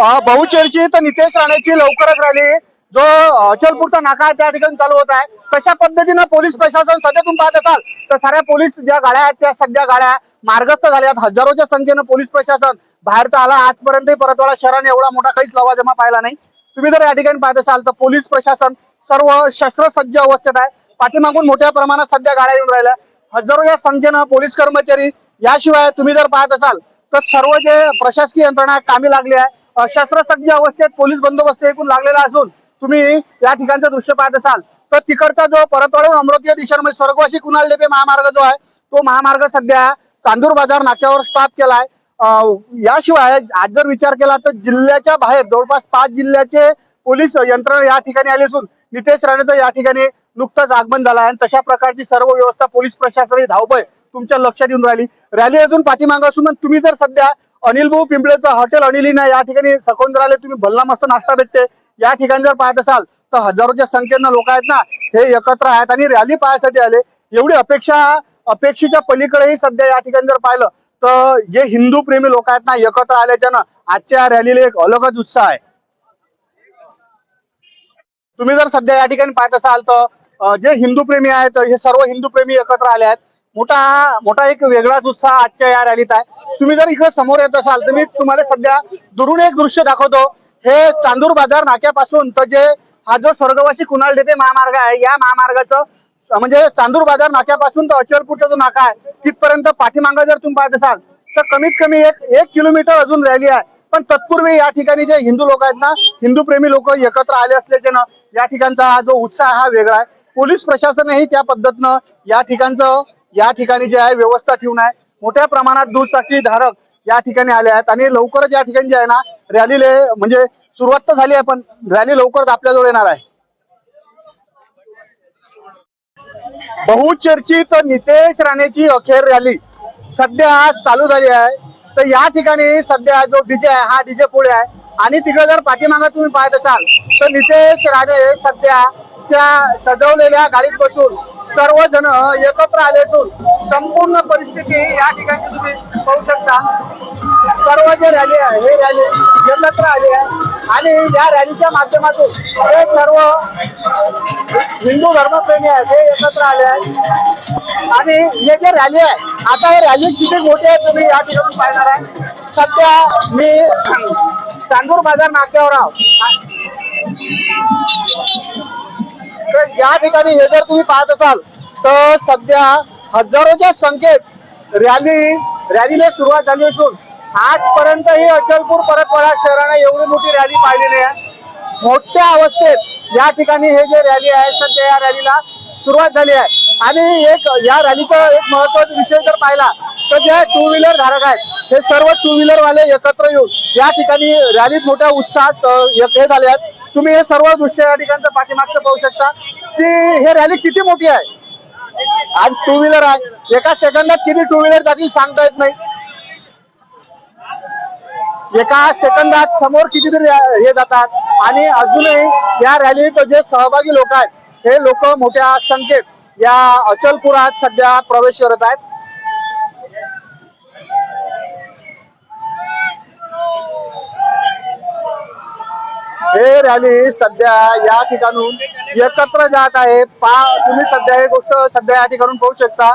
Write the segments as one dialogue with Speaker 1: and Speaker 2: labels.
Speaker 1: बहुचर्चित तर नितेश राणेची लवकरच रॅली. जो अचलपूरचा नाका त्या ठिकाणी चालू होत आहे. तशा पद्धतीनं पोलीस प्रशासन सध्या तुम्ही पाहत असाल तर साऱ्या पोलीस ज्या गाड्या आहेत त्या सध्या गाड्या मार्गस्थ झाल्या हजारोच्या संख्येनं पोलीस प्रशासन बाहेरचा आला. आजपर्यंत परतवाडा शहराने एवढा मोठा काहीच लवाजमा पाहिला नाही. तुम्ही जर या ठिकाणी पाहत असाल तर पोलीस प्रशासन सर्व शस्त्रसज्ज अवस्थेत आहे. पाठीमागून मोठ्या प्रमाणात सध्या गाड्या येऊन राहिल्या. हजारोच्या संख्येनं पोलीस कर्मचारी याशिवाय तुम्ही जर पाहत असाल तर सर्व जे प्रशासकीय यंत्रणा कामी लागली आहे. शस्त्रसज्ज अवस्थेत पोलीस बंदोबस्त एकूण लागलेला असून तुम्ही या ठिकाणचं दृश्य पाहत असाल. तर तिकडचा जो परतवाडून अमरावती या दिशेमध्ये स्वर्गवासी कुणाल डेपे महामार्ग जो आहे तो महामार्ग सध्या चांदूर बाजार नाक्यावर स्टॉप केलाय. याशिवाय आज जर विचार केला तर जिल्ह्याच्या बाहेर जवळपास पाच जिल्ह्याचे पोलीस यंत्रणा या ठिकाणी आली असून नितेश राणेचं या ठिकाणी नुकतंच आगमन झालं आहे आणि तशा प्रकारची सर्व व्यवस्था पोलीस प्रशासनाची धावपळ तुमच्या लक्षात येऊन राहिली. रॅली अजून पाठीमागं असून तुम्ही जर सध्या अनिल भाऊ पिंपळेचं हॉटेल अनिलीना या ठिकाणी सकून जर आले तुम्ही भल्ला मस्त नाश्ता भेटते. या ठिकाणी जर पाहत असाल तर हजारोच्या संख्येनं लोक आहेत ना हे एकत्र आहेत आणि रॅली पाहण्यासाठी आले. एवढी अपेक्षा अपेक्षेच्या पलीकडेही सध्या या ठिकाणी जर पाहिलं तर जे हिंदू प्रेमी लोक आहेत ना एकत्र आल्याच्यानं आजच्या रॅलीला एक अलगच उत्साह आहे. तुम्ही जर सध्या या ठिकाणी पाहत असाल तर जे हिंदू प्रेमी आहेत हे सर्व हिंदू प्रेमी एकत्र आले आहेत. मोठा मोठा एक वेगळाच उत्साह आजच्या या रॅलीत आहे. तुम्ही जर इकडे समोर येत असाल तर मी तुम्हाला सध्या दुरून एक दृश्य दाखवतो. हे चांदूर बाजार नाक्यापासून तर जे हा जो स्वर्गवासी कुणाल डेपे महामार्ग आहे या महामार्गाचं म्हणजे चांदूर बाजार नाक्यापासून तर अचलपूरचा जो नाका आहे तिथपर्यंत पाठीमागं जर तुम्ही पाहत असाल तर कमीत कमी एक एक किलोमीटर अजून रॅली आहे. पण तत्पूर्वी या ठिकाणी जे हिंदू लोक आहेत ना हिंदू प्रेमी लोक एकत्र आले असल्याचे ना या ठिकाणचा हा जो उत्साह हा वेगळा आहे. पोलीस प्रशासनही त्या पद्धतीनं या ठिकाणचं या ठिकाणी जे आहे व्यवस्था ठेवून आहे. मोठ्या प्रमाणात दुचाकी धारक या ठिकाणी आले आहेत आणि लवकरच या ठिकाणी जे आहे ना रॅलीले म्हणजे सुरुवात तर झाली आहे पण रॅली लवकरच आपल्याजवळ येणार आहे. बहुचर्चित नितेश राणेची अखेर रॅली सध्या चालू झाली आहे. तर या ठिकाणी सध्या जो डीजे आहे हा डीजे पुढे आहे. आणि तिकडे जर पाठीमागा तुम्ही पाहत असाल तर नितेश राणे सध्या त्या सजवलेल्या गाडीत बसून सर्वजण एकत्र आले असून संपूर्ण परिस्थिती या ठिकाणी तुम्ही पाहू शकता. सर्व जे रॅली आहे हे रॅली एकत्र आली आहे. आणि या रॅलीच्या माध्यमातून हे सर्व हिंदू धर्मप्रेमी आहेत हे एकत्र आले आहेत. आणि हे जे रॅली आहे आता हे रॅली किती मोठी आहे तुम्ही या ठिकाणी पाहणार आहे. सध्या मी चांदूर बाजार नाक्यावर आहोत तर या ठिकाणी हे जर तुम्ही पाहत असाल तर सध्या हजारोच्या संख्येत रॅली रॅलीला सुरुवात झाली असून आजपर्यंत ही अचलपूर परतवाडा शहराने एवढी मोठी रॅली पाहिलेली आहे. मोठ्या अवस्थेत या ठिकाणी हे जे रॅली आहे सध्या या रॅलीला सुरुवात झाली आहे. आणि एक या रॅलीचा एक महत्त्वाचा विषय जर पाहिला तर जे टू व्हीलर धारक आहेत हे सर्व टू व्हीलर वाले एकत्र येऊन या ठिकाणी रॅलीत मोठ्या उत्साहात हे झाले आहेत. तुम्ही हे सर्व दृश्य या ठिकाणचं पाठीमागचं पाहू शकता. की हे रॅली किती मोठी आहे? आज टू व्हीलर आहे. एका सेकंदात किती टू व्हीलर जातील सांगता येत नाही. एका सेकंदात समोर कितीतरी हे जातात. आणि अजूनही या रॅलीत जे सहभागी लोक आहेत हे लोक मोठ्या संख्येत या अचलपुरात सध्या प्रवेश करत आहेत. हे रॅली एकत्र जात आहे. पा तुम्ही सध्या ही गोष्ट सध्या शकता.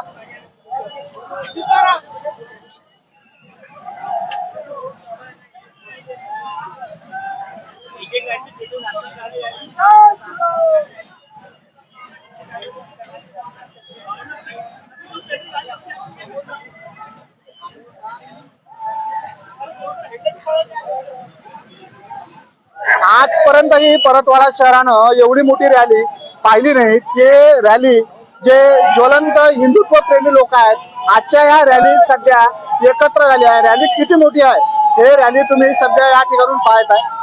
Speaker 1: आजपर्यंत परतवाडा शहरानं एवढी मोठी रॅली पाहिली नाही. ते रॅली जे ज्वलंत हिंदुत्व प्रेमी लोक आहेत आजच्या या रॅली सध्या एकत्र झाली आहे. रॅली किती मोठी आहे? हे रॅली तुम्ही सध्या या ठिकाणून पाहत आहे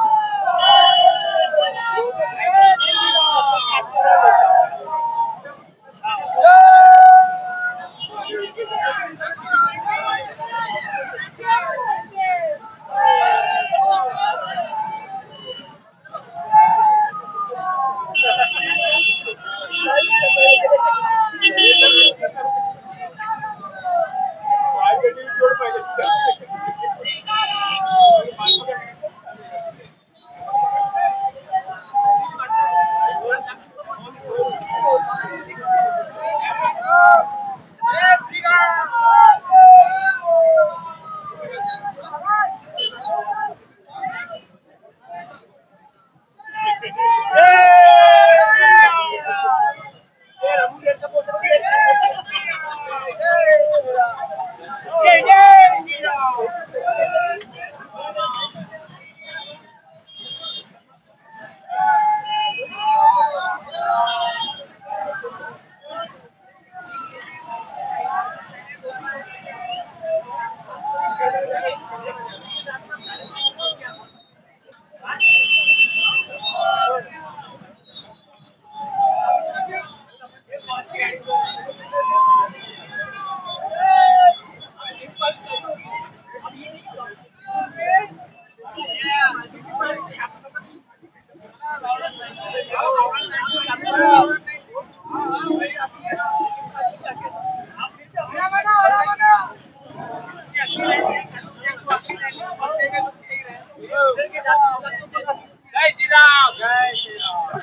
Speaker 2: जय श्री राम जय श्री राम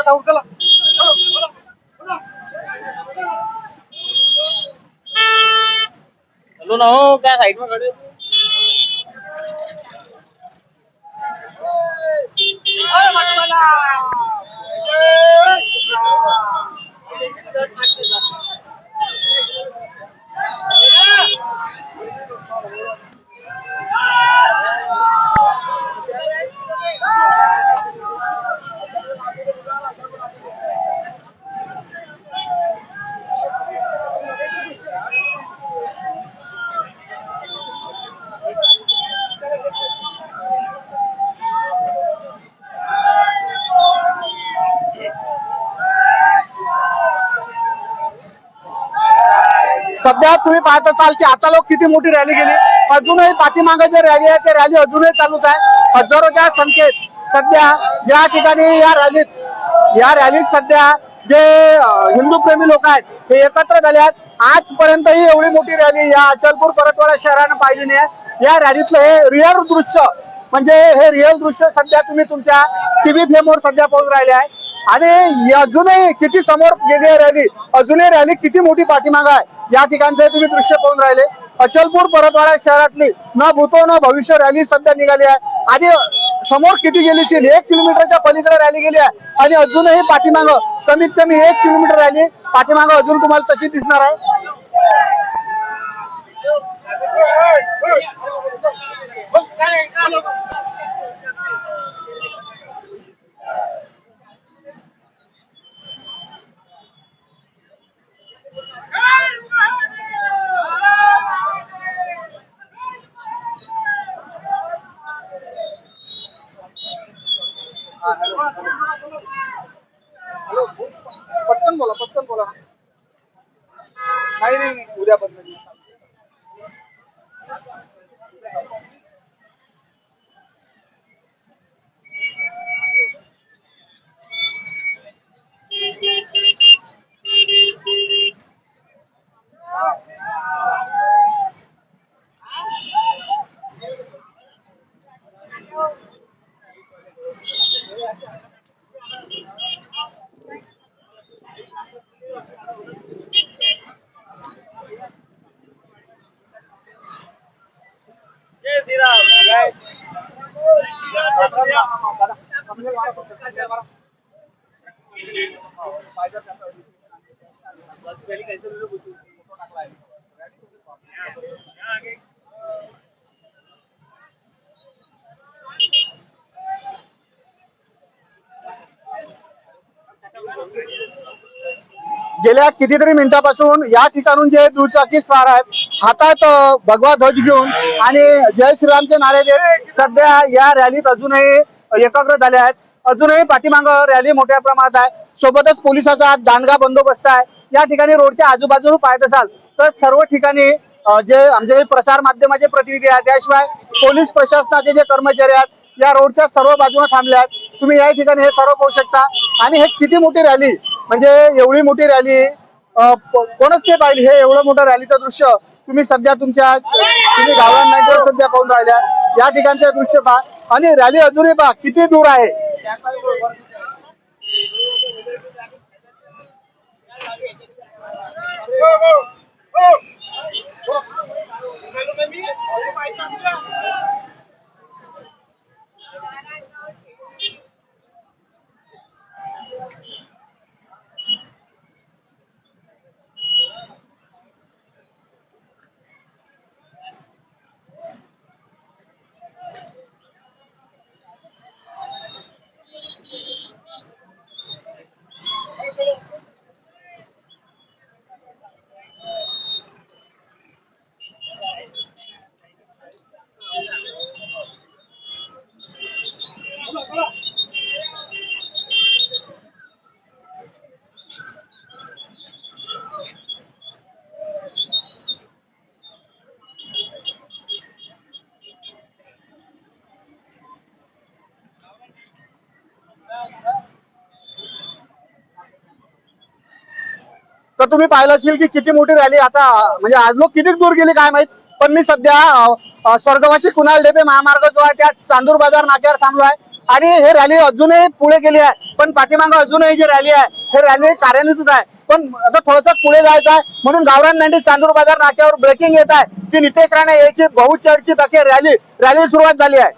Speaker 2: कथा उचला चलो ना हो क्या साइड में खड़े
Speaker 1: सध्या तुम्ही पाहत असाल की आता लोक किती मोठी रॅली गेली. अजूनही पाठीमागे जे रॅली आहे ते रॅली अजूनही चालूच आहे. हजारोच्या संख्येत सध्या या ठिकाणी या रॅलीत या रॅलीत सध्या जे हिंदू प्रेमी लोक आहेत ते एकत्र झाले आहेत. आजपर्यंतही एवढी मोठी रॅली या अचलपूर परतवाडा शहरानं पाहिली नाही आहे. या रॅलीतलं हे रिअल दृश्य म्हणजे हे रिअल दृश्य सध्या तुम्ही तुमच्या टीव्ही फेमवर सध्या पाहून राहिले आहे. आणि अजूनही किती समोर गेली आहे रॅली अजूनही रॅली किती मोठी पाठीमाग आहे. या ठिकाणचे तुम्ही दृश्य पाहून राहिले. अचलपूर परतवाडा शहरातली ना भूतो ना भविष्य रॅली सध्या निघाली आहे. आणि समोर किती गेली असेल? एक किलोमीटरच्या पलीकडे रॅली गेली आहे. आणि अजूनही पाठीमाग कमीत कमी एक किलोमीटर रॅली पाठीमाग अजून तुम्हाला तशी दिसणार आहे. पटकन बोला पटकन बोला नाही नाही उद्या बदल
Speaker 2: you.
Speaker 1: गेल्या कितीतरी मिनिटापासून या ठिकाणून जे दुचाकी स्वार आहेत हातात भगवा ध्वज घेऊन आणि जय श्रीरामचे नारे देत सध्या या रॅलीत अजूनही एकाग्र झाले आहेत. अजूनही पाठीमाग रॅली मोठ्या प्रमाणात आहे. सोबतच पोलिसाचा दांडगा बंदोबस्त आहे. या ठिकाणी रोडच्या आजूबाजूला पाहत असाल तर सर्व ठिकाणी जे आमचे प्रसार माध्यमाचे प्रतिनिधी आहेत त्याशिवाय पोलीस प्रशासनाचे जे कर्मचारी आहेत या रोडच्या सर्व बाजूने थांबले आहेत तुम्ही या ठिकाणी हे सर्व पाहू शकता. आणि हे किती मोठी रॅली म्हणजे एवढी मोठी रॅली कोणच ते पाहिली. हे एवढं मोठं रॅलीचं दृश्य तुम्ही सध्या तुमच्या तुम्ही गावांना सध्या पाहून राहिल्या. या ठिकाणचे दृश्य पहा. आणि रॅली अजूनही पहा किती दूर आहे. तर तुम्ही पाहिलं असेल की किती मोठी रॅली आता म्हणजे आज लोक किती दूर गेली काय माहीत पण मी सध्या स्वर्गवासी कुणाल डेबे महामार्ग जो आहे त्या चांदूर बाजार नाक्यावर थांबलो आहे. आणि हे रॅली अजूनही पुढे गेली आहे पण पाठीमागं अजूनही जी रॅली आहे हे रॅली कार्यान्वित आहे. पण आता थोडंसं पुढे जायचं आहे म्हणून गावरान मेंढी चांदूर बाजार नाक्यावर ब्रेकिंग येत आहे की नितेश राणे याची बहुचर्चित अखेर रॅली रॅली सुरुवात झाली आहे.